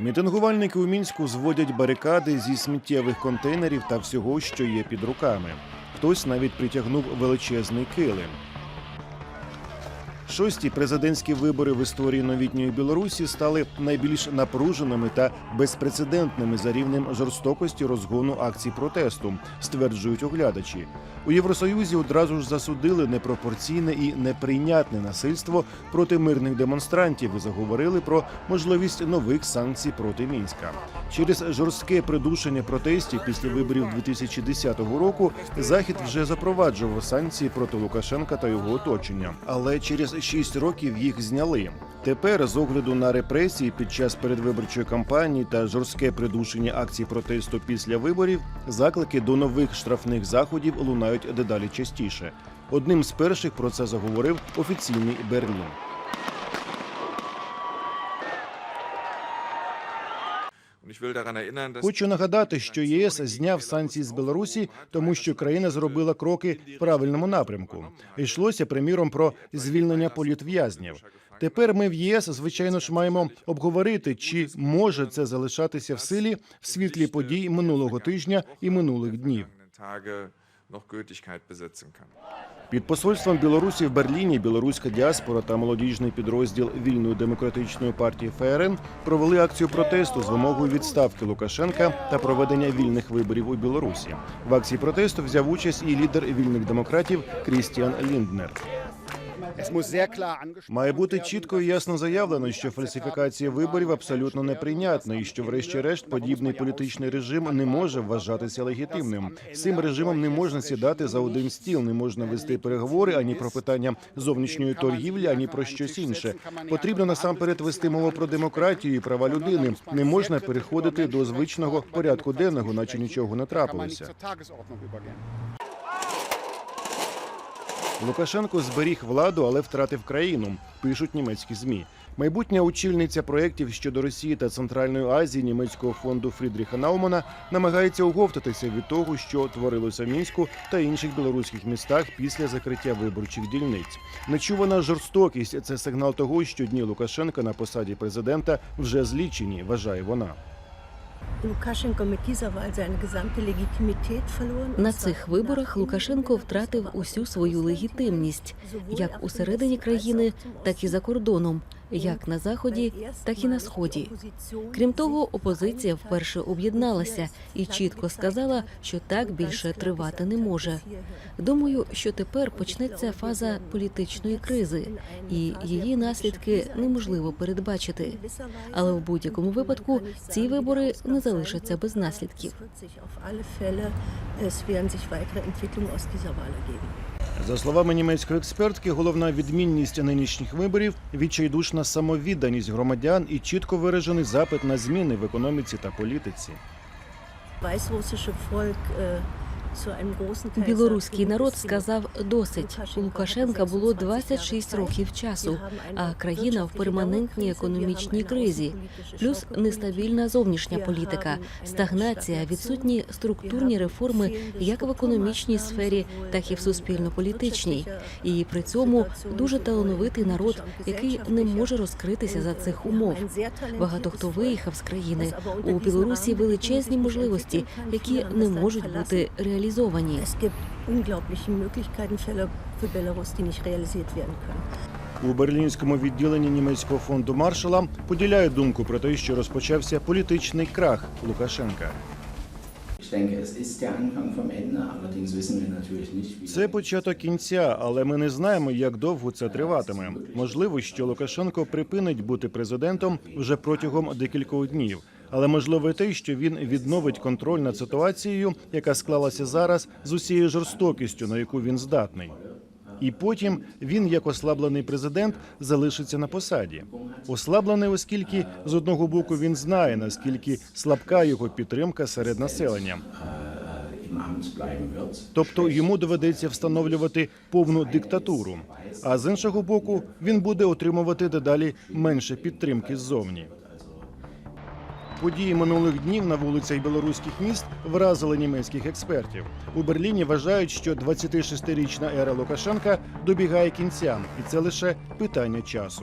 Мітингувальники у мінську зводять барикади зі сміттєвих контейнерів та всього, що є під руками. Хтось навіть притягнув величезний килим. Шості президентські вибори в історії новітньої Білорусі стали найбільш напруженими та безпрецедентними за рівнем жорстокості розгону акцій протесту, стверджують оглядачі. У Євросоюзі одразу ж засудили непропорційне і неприйнятне насильство проти мирних демонстрантів і заговорили про можливість нових санкцій проти мінська. Через жорстке придушення протестів після виборів 2010 року захід вже запроваджував санкції проти Лукашенка та його оточення, але через 6 років їх зняли. Тепер, з огляду на репресії під час передвиборчої кампанії та жорстке придушення акцій протесту після виборів, заклики до нових штрафних заходів лунають дедалі частіше. Одним з перших про це заговорив офіційний Берлін. Хочу нагадати, що ЄС зняв санкції з Білорусі, тому що країна зробила кроки в правильному напрямку. Йшлося приміром про звільнення політв'язнів. Тепер ми в ЄС, звичайно ж, маємо обговорити, чи може це залишатися в силі в світлі подій минулого тижня і минулих днів. Tage noch Gültigkeit besitzen kann. Під посольством Білорусі в Берліні білоруська діаспора та молодіжний підрозділ вільної демократичної партії ФРН провели акцію протесту з вимогою відставки Лукашенка та проведення вільних виборів у Білорусі. В акції протесту взяв участь і лідер вільних демократів Крістіан Лінднер. Має бути чітко і ясно заявлено, що фальсифікація виборів абсолютно неприйнятна, і що, врешті-решт, подібний політичний режим не може вважатися легітимним. З цим режимом не можна сідати за один стіл, не можна вести переговори ані про питання зовнішньої торгівлі, ані про щось інше. Потрібно насамперед вести мову про демократію і права людини. Не можна переходити до звичного порядку денного, наче нічого не трапилося. Лукашенко зберіг владу, але втратив країну. Пишуть німецькі змі. Майбутня очільниця проєктів щодо Росії та Центральної Азії німецького фонду Фрідріха Наумана намагається оговтатися від того, що творилося в мінську та інших білоруських містах після закриття виборчих дільниць. Нечувана жорстокість це сигнал того, що дні Лукашенка на посаді президента вже злічені, вважає вона. На цих виборах Лукашенко втратив усю свою легітимність як усередині країни, так і за кордоном, як на заході, так і на сході. Крім того, опозиція вперше об'єдналася і чітко сказала, що так більше тривати не може. Думаю, що тепер почнеться фаза політичної кризи, і її наслідки неможливо передбачити. Але в будь-якому випадку ці вибори не залишаться без наслідків. Es werden sich weitere Entwicklungen aus dieser Wahl ergeben. За словами німецької експертки, головна відмінність нинішніх виборів відчайдушна самовідданість громадян і чітко виражений запит на зміни в економіці та політиці. Äh, Білоруський народ сказав досить. У Лукашенка було 26 років часу, а країна в перманентній економічній кризі, плюс нестабільна зовнішня політика, стагнація, відсутні структурні реформи як в економічній сфері, так і в суспільно-політичній. І при цьому дуже талановитий народ, який не може розкритися за цих умов. Багато хто виїхав з країни. У Білорусі величезні можливості, які не можуть бути реалізовані. Können. У берлінському відділенні німецького фонду Маршала поділяють думку про те, що розпочався політичний крах Лукашенка. Це початок кінця, але ми не знаємо, як довго це триватиме. Можливо, що Лукашенко припинить бути президентом вже протягом декількох днів. Але можливо те, що він відновить контроль над ситуацією, яка склалася зараз з усією жорстокістю, на яку він здатний. І потім він, як ослаблений президент, залишиться на посаді. Ослаблений, оскільки з одного боку він знає, наскільки слабка його підтримка серед населення. Тобто йому доведеться встановлювати повну диктатуру. А з іншого боку, він буде отримувати дедалі менше підтримки ззовні. Події минулих днів на вулицях білоруських міст вразили німецьких експертів. У Берліні вважають, що 26-річна ера Лукашенка добігає кінця, і це лише питання часу.